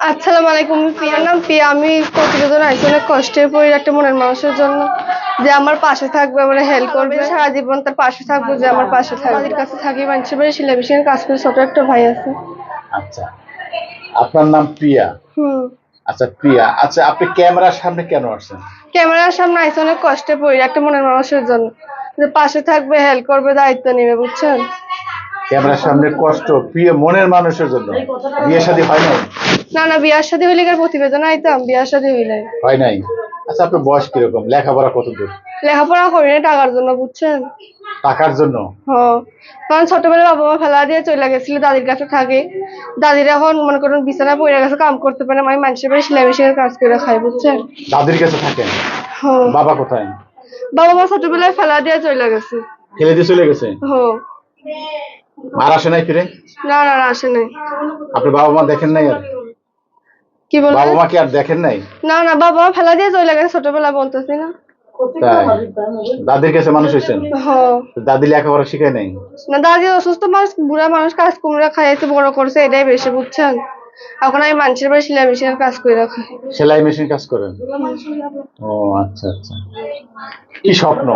আসসালামু আলাইকুম প্রিয়ার নাম প্রিয়া। আমি প্রতিবেদন আইছি অনেক কষ্টের পড়ি একটা মনের মানুষের জন্য যে আমার পাশে থাকবে আমার হেল্প করবে। সারা জীবন তার পাশে থাকব যে আমার পাশে থাকবে। তাদের কাছে থাকি মানুষের বাড়ি সিলাই মেশিনের কাজ করে ছোট একটা ভাই আছে। আচ্ছা। আপনার নাম প্রিয়া? হুম। আচ্ছা প্রিয়া। আচ্ছা আপনি ক্যামেরার সামনে কেন আসছেন? ক্যামেরার সামনে আইসি অনেক কষ্টে পড়ি একটা মনের মানুষের জন্য। যে পাশে থাকবে হেল্প করবে দায়িত্ব নেবে বুঝছেন? ক্যামেরার সামনে কষ্ট প্রিয় মনের মানুষের জন্য। বিয়ে শাদী হয় নাই? না না বিয়ার সাথে হইলে কার প্রতিবেদন আইতাম? বিয়ার সাথে হইলে। হয় নাই? আচ্ছা আপনার বয়স কীরকম? লেখাপড়া কত দূর লেখাপড়া করি না টাকার জন্য বুঝছেন? টাকার জন্য? হ্যাঁ কারণ ছোটবেলায় বাবা মা ফেলা দিয়ে চলে গেছিল দাদির কাছে থাকে। দাদির এখন মনে করুন বিছানা পড়ে গেছে কাম করতে পারে আমি মানুষের বাড়ি সেলাই মেশিনের কাজ করে খাই বুঝছেন? দাদির কাছে থাকেন হ্যাঁ বাবা কোথায়? বাবা মা ছোটবেলায় ফেলা দিয়ে চলে গেছে। ফেলে দিয়ে চলে গেছে? হ্যাঁ আর আসে নাই ফিরে? না না না আসে নাই। আপনি বাবা মা দেখেন নাই আর? কি বলব বাবা মা কি আর দেখেন নাই? না না বাবা ফেলা দিয়ে চলে গেছে ছোটবেলা বলতেছি না। দাদির কাছে মানুষ হয়েছেন হ্যাঁ দাদি লেখাপড়া শিখায় নাই? না দাদি অসুস্থ মানুষ বুড়া মানুষ কাজ কুমড়া খাইয়েছে বড় করছে এটাই বেশি বুঝছেন? এখন আমি মানুষের বাড়ি সেলাই মেশিনের কাজ করে রাখি। সেলাই মেশিন কাজ করেন? ও আচ্ছা আচ্ছা। কি স্বপ্ন?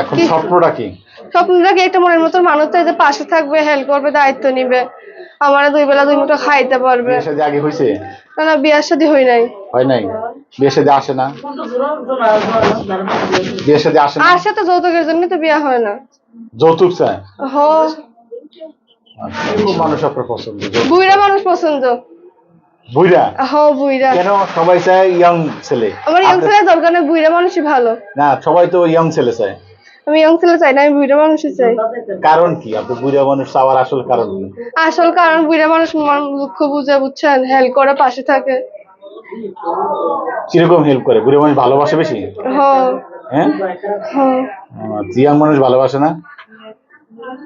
এখন? স্বপ্নটা কি? স্বপ্নটা কি? একটা মনের মতো মানুষ যে পাশে থাকবে হেল্প করবে দায়িত্ব নিবে। আমার দুই বেলা দুই মুঠো খাইতে পারবে। আগে হয়েছে না না বিয়ার সাথে হই নাই। হয় নাই? আসে না? আসে না? আর সাথে যৌতুকের জন্য তো বিয়া হয় না। যৌতুক চায়? হ। আচ্ছা, মানুষ আপনার পছন্দ বুইরা মানুষ পছন্দ। বুইরা হ বুইরা কেন সবাই চায় ইয়ং ছেলে? আমার ইয়ং ছেলে দরকার নেই বুইরা মানুষই ভালো। না সবাই তো ইয়ং ছেলে চায়। আমি ইয়ং ছেলে চাই না আমি বুইরা মানুষই চাই। কারণ কি? আপনি বুইরা মানুষ চাওয়ার আসল কারণ কি? আসল কারণ বুইরা মানুষ মন- দুঃখ বুঝে বুঝছেন? হেল্প করে পাশে থাকে। কীরকম হেল্প করে? বুড়ো মানুষ ভালোবাসে বেশি? হ্যাঁ? ইয়াং মানুষ ভালোবাসে না?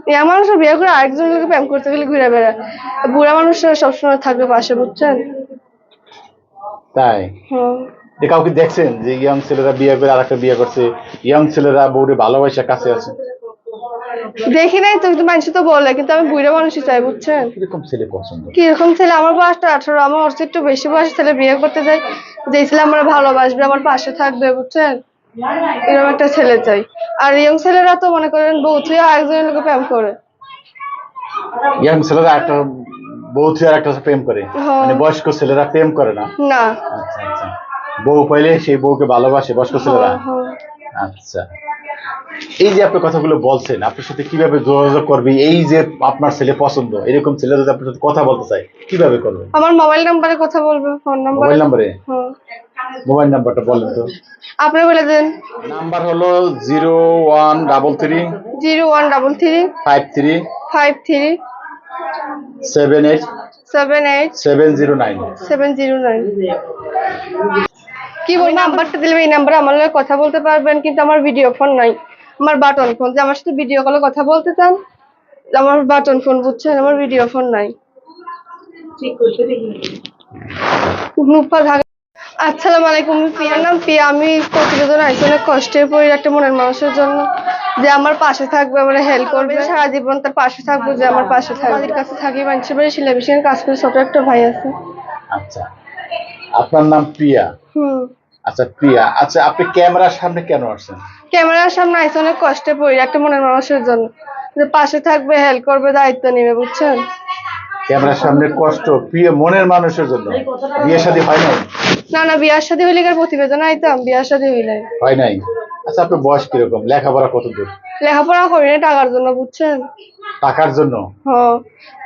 ইয়া মানুষ বিয়ে করে আরেকজন লোকে প্রেম করতে গেলে ঘুরে বেড়ায়। বুড়া মানুষরা সবসময় থাকবে পাশে বুঝছেন? তাই? হুম যে কাউকে দেখছেন যে ইয়াং ছেলেরা বিয়ে করে আরেকটা বিয়ে করছে ইয়াং ছেলেরা বউরে ভালোবাসা কাছে আছে। দেখি নাই তো মানুষ তো বলে কিন্তু আমি বুড়া মানুষই চাই বুঝছেন? কীরকম ছেলে পছন্দ? কীরকম ছেলে? আমার বয়সটা আঠারো আমার ওর একটু বেশি বয়স ছেলে বিয়ে করতে যাই যে ছেলে আমার ভালোবাসবে আমার পাশে থাকবে বুঝছেন? এরকম একটা ছেলে চাই। আর ইয়ং ছেলেরা তো মনে করেন বউ থুয়ে আরেকজনের লোকে প্রেম করে। ইয়াং ছেলেরা একটা বউ থেকে আর একটা প্রেম করে। হ্যাঁ। মানে বয়স্ক ছেলেরা প্রেম করে না? না। আচ্ছা আচ্ছা। বউ পাইলে সেই বউকে ভালোবাসে বয়স্ক ছেলেরা। হ্যাঁ, হ্যাঁ। আচ্ছা। এই যে আপনি কথাগুলো বলছেন আপনার সাথে কীভাবে যোগাযোগ করবে? এই যে আপনার ছেলে পছন্দ এরকম ছেলে যদি আপনার সাথে কথা বলতে চায় কীভাবে করবে? আমার মোবাইল নাম্বারে কথা বলবে ফোন নাম্বার মোবাইল নাম্বারে হ্যাঁ। মোবাইল নাম্বারটা বলেন তো। আপনি বলে দেন। নাম্বার হলো zero one double three zero one double three five three five three seven eight seven eight seven zero nine seven zero nine কি বলব নাম্বারটা দিলে এই নাম্বারে আমার লগে কথা বলতে পারবেন কিন্তু আমার ভিডিও ফোন নাই। আমার বাটন ফোন যে আমার সাথে ভিডিও কলে কথা বলতে চান আমার বাটন ফোন বুঝছেন আমার ভিডিও ফোন নাই। আসসালামু আলাইকুম প্রিয়ার নাম প্রিয়া আমি প্রতিবেদন আইছি অনেক কষ্টের পড়ি একটা মনের মানুষের জন্য যে আমার পাশে থাকবে আমার হেল্প করবে। সারা জীবন তার পাশে থাকব যে আমার পাশে থাকবে। কাছে থাকি মানুষের বাড়ি সেলাই কাজ করে ছোট একটা ভাই আছে। আচ্ছা। আপনার নাম প্রিয়া? হুম। আচ্ছা প্রিয়া। আচ্ছা আপনি ক্যামেরার সামনে কেন আসছেন? ক্যামেরার সামনে আইসি অনেক কষ্টে পড়ি একটা মনের মানুষের জন্য। যে পাশে থাকবে হেল্প করবে দায়িত্ব নেবে বুঝছেন? ক্যামেরার সামনে কষ্ট প্রিয় মনের মানুষের জন্য। বিয়ে শাদী হয় নাই? না না বিয়ার সাথে হইলে কার প্রতিবেদন আইতাম? বিয়ার সাথে হইলে। হয় নাই? আচ্ছা আপনার বয়স কীরকম? লেখাপড়া কত দূর লেখাপড়া করি না টাকার জন্য বুঝছেন? টাকার জন্য?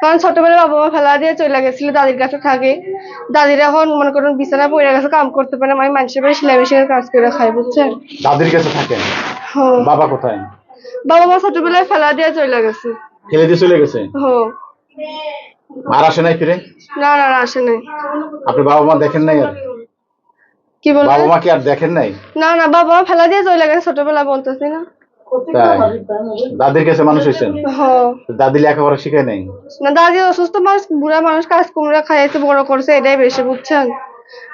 কারণ ছোটবেলায় বাবা মা ফেলা দিয়ে চলে গেছিল দাদির কাছে থাকে। দাদির এখন মনে করুন বিছানা পড়ে গেছে কাম করতে পারে আমি মানুষের বাড়ি সেলাই মেশিনের কাজ করে খাই বুঝছেন? দাদির কাছে থাকেন বাবা কোথায়? বাবা মা ছোটবেলায় ফেলা দিয়ে চলে গেছে। ফেলে দিয়ে চলে গেছে? আর আসে নাই ফিরে? না না আসে নাই। আপনি বাবা মা দেখেন নাই আর? কি বাবা মা কি আর দেখেন নাই? না না বাবা মা ফেলা দিয়ে চলে গেছে ছোটবেলা বলতেছি না। তাই। দাদির কাছে মানুষ হয়েছেন হ্যাঁ। দাদি লেখাপড়া শিখায় নাই? না দাদি অসুস্থ মানুষ বুড়া মানুষ কাজ কুমড়া খাইয়েছে বড় করছে এটাই বেশি বুঝছেন?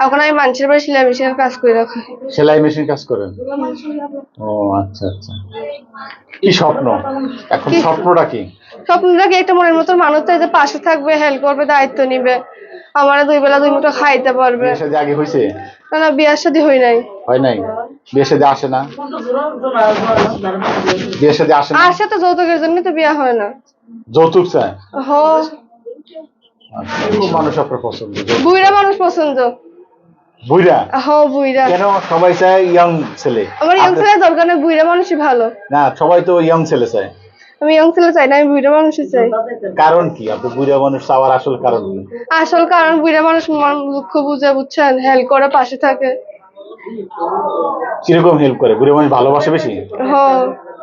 এখন আমি মানুষের বাড়ি সেলাই মেশিনের কাজ করে রাখি। সেলাই মেশিন কাজ করেন? ও আচ্ছা আচ্ছা। কি স্বপ্ন? এখন কি? স্বপ্নটা কি? স্বপ্নটা কি? একটা মনের মতো মানুষ যে পাশে থাকবে হেল্প করবে দায়িত্ব নিবে। আমার দুই বেলা দুই মুঠো খাইতে পারবে। বিয়ে শাদী আগে হয়েছে না না বিয়ার সাথে হই নাই। হয় নাই? বিয়ে শাদী আসে না? বিয়ে শাদী আসে না? আসে তো যৌতুকের জন্য তো বিয়া হয় না। যৌতুক চায়? হ। আচ্ছা, মানুষ আপনার পছন্দ। বুইরা মানুষ পছন্দ। বুইরা হ বুইরা কেন? সবাই চায় ইয়াং ছেলে। আমার ইয়ং ছেলে দরকার নেই বুইরা মানুষই ভালো। না সবাই তো ইয়াং ছেলে চায়। আমি ইয়ং ছেলে চাই না আমি বুইরা মানুষই চাই। কারণ কি? আপনি বুড়া মানুষ চাওয়ার আসল কারণ কি? আসল কারণ বুইরা মানুষ মন দুঃখ বুঝে বুঝছেন হেল্প করে পাশে থাকে। কীরকম হেল্প করে? বুড়া মানুষ ভালোবাসে বেশি?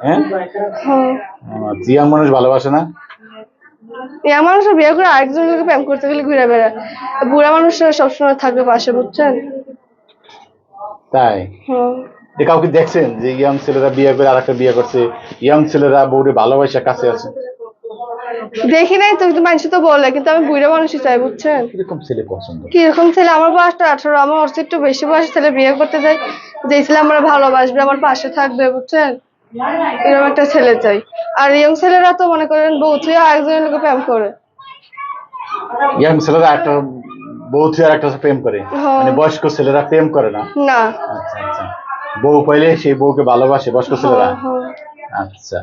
হ্যাঁ? হ। ইয়াং মানুষ ভালোবাসে না? ইয়া মানুষ বিয়ে করে আরেকজন লোকে প্রেম করতে গেলে ঘুরে বেড়ায়। বুড়া মানুষরা সবসময় থাকবে পাশে বুঝছেন? তাই? হুম এ কাউকে দেখছেন যে ইয়াং ছেলেরা বিয়ে করে আরেকটা বিয়ে করছে ইয়াং ছেলেরা বউরে ভালোবাসা কাছে আছে। দেখি নাই তুমি তো মানুষ তো বলে কিন্তু আমি বুড়া মানুষই চাই বুঝছেন? কীরকম ছেলে পছন্দ? কীরকম ছেলে? আমার বয়সটা আঠারো আমার ওর একটু বেশি বয়সের ছেলে বিয়ে করতে চাই। যে ছেলে আমার ভালোবাসবে আমার পাশে থাকবে বুঝছেন? এরকম একটা ছেলে চাই। আর ইয়ং ছেলেরা তো মনে করেন বউ থুয়ে আরেকজনের লোকে প্রেম করে। ইয়াং ছেলেরা একটা বউ থেকে আর একটা প্রেম করে। হ্যাঁ। মানে বয়স্ক ছেলেরা প্রেম করে না। না। আচ্ছা। বউ পাইলে সেই বউকে ভালোবাসে বয়স্ক ছেলেরা। হ্যাঁ, হ্যাঁ। আচ্ছা।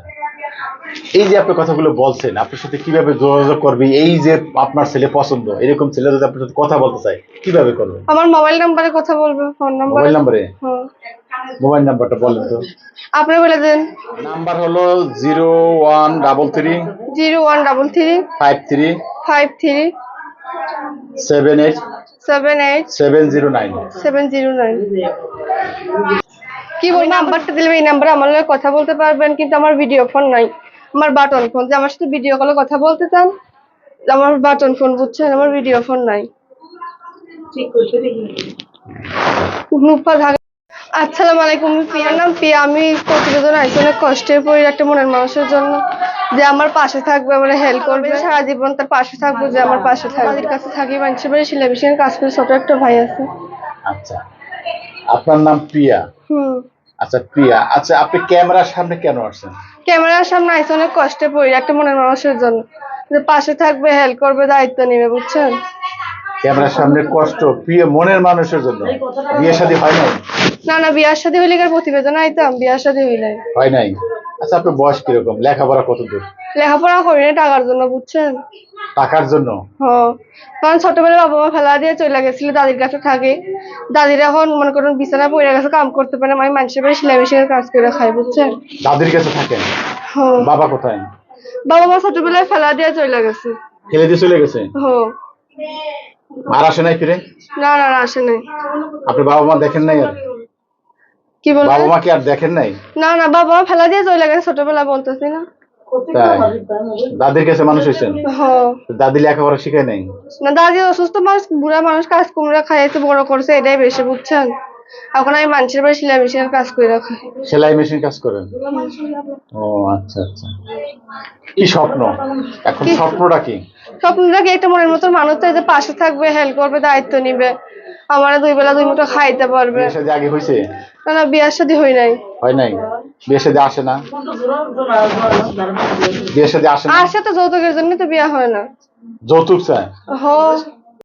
এই যে আপনি কথাগুলো বলছেন আপনার সাথে কীভাবে যোগাযোগ করবে? এই যে আপনার ছেলে পছন্দ এরকম ছেলে যদি আপনার সাথে কথা বলতে চায় কীভাবে করবে? আমার মোবাইল নাম্বারে কথা বলবে ফোন নাম্বার মোবাইল নাম্বারে হ্যাঁ। মোবাইল নাম্বারটা বলেন তো। আপনি বলে দেন। নাম্বার হলো zero one double three zero one double three five three five three seven eight seven eight seven zero nine seven zero nine কি বলব নাম্বারটা দিলে এই নাম্বারে আমার লগে কথা বলতে পারবেন কিন্তু আমার ভিডিও ফোন নাই। আমার বাটন ফোন যে আমার সাথে ভিডিও কলে কথা বলতে চান আমার বাটন ফোন বুঝছেন আমার ভিডিও ফোন নাই। আসসালামু আলাইকুম আমি প্রিয়ার নাম প্রিয়া আমি প্রতিবেদন আইছি অনেক কষ্টের পড়ি একটা মনের মানুষের জন্য যে আমার পাশে থাকবে আমার হেল্প করবে। সারা জীবন তার পাশে থাকব যে আমার পাশে থাকবে। তাদের কাছে থাকি মানুষের বাড়ি সিলাই কাজ করে ছোট একটা ভাই আছে। আচ্ছা। আপনার নাম প্রিয়া আচ্ছা প্রিয়া আচ্ছা আপনি ক্যামেরার সামনে কেন আসছেন? ক্যামেরার সামনে আইসে অনেক কষ্টে পড়ি একটা মনের মানুষের জন্য। যে পাশে থাকবে হেল্প করবে দায়িত্ব নেবে বুঝছেন? ক্যামেরার সামনে কষ্ট প্রিয় মনের মানুষের জন্য। বিয়ে শাদী হয় নাই? না না বিয়ার সাথে হইলে কার প্রতিবেদন আইতাম? বিয়ার সাথে হইলে হয় নাই? আচ্ছা আপনার বয়স কীরকম? লেখাপড়া কত দূর লেখাপড়া করি না টাকার জন্য বুঝছেন? টাকার জন্য? কারণ ছোটবেলায় বাবা মা ফেলা দিয়ে চলে গেছিল দাদির কাছে থাকে। দাদির এখন মনে করুন বিছানা পড়ে গেছে কাম করতে পারে না। আমি মানুষের বাড়ি সেলাই মেশিনের কাজ করে খাই বুঝছেন? দাদির কাছে থাকেন? বাবা কোথায়? বাবা মা ছোটবেলায় ফেলা দিয়ে চলে গেছে। ফেলে দিয়ে চলে গেছে? হ। আর আসে নাই ফিরে? না না আসে নাই। আপনি বাবা মা দেখেন নাই আর? কি বাবা মা কি আর দেখেন নাই? না না বাবা মা ফেলা দিয়ে চলে গেছে ছোটবেলায় বলতেছি না। তাই। দাদির কাছে মানুষ হয়েছেন দাদি লেখাপড়া শিখায় নাই? না দাদি অসুস্থ মানুষ বুড়া মানুষ কাজ কুমড়া খাইয়েছে বড় করছে এটাই বেশি বুঝছেন? এখন আমি মানুষের বাড়ি সেলাই মেশিনের কাজ করে রাখি। সেলাই মেশিন কাজ করেন? ও আচ্ছা আচ্ছা। কি স্বপ্ন? এখন কি- স্বপ্নটা কি? স্বপ্নটা কি? একটা মনের মতো মানুষ পাশে থাকবে হেল্প করবে দায়িত্ব নিবে। আমার দুই বেলা দুই মুঠো খাইতে পারবে। বিয়ে সাথে আগে হইছে? না না বিয়ার সাথে হই নাই। হয় নাই? বিয়ে সাথে আসে না? বিয়ে সাথে আসে না? আসে তো যৌতুকের জন্য তো বিয়ে হয় না। যৌতুক চায়? হ